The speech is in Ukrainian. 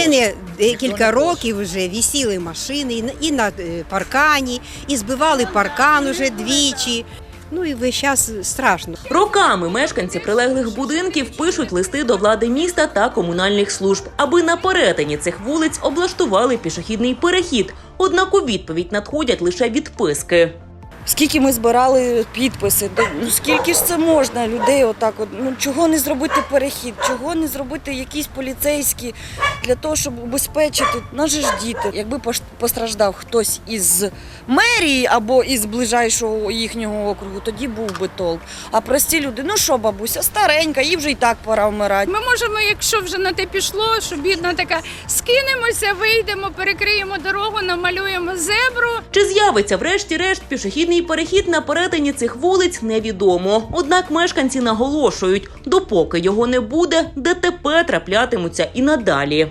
мене декілька років вже вісіли машини і на- е, паркані, і збивали паркан уже двічі. Ну і весь час страшно. Роками мешканці прилеглих будинків пишуть листи до влади міста та комунальних служб, аби на перетині цих вулиць облаштували пішохідний перехід. Однак у відповідь надходять лише відписки. Скільки ми збирали підписи, ну скільки ж це можна людей отак от, ну чого не зробити перехід, чого не зробити якісь поліцейські для того, щоб убезпечити наші ж діти. Якби постраждав хтось із мерії або із ближайшого їхнього округу, тоді був би толк. А прості люди, ну що, бабуся, старенька, їй вже і так пора вмирати. Ми можемо, якщо вже на те пішло, що бідна така, скинемося, вийдемо, перекриємо дорогу, намалюємо зебру. Чи з'явиться врешті-решт пішохідний перехід на перетині цих вулиць, невідомо. Однак мешканці наголошують, допоки його не буде, ДТП траплятимуться і надалі.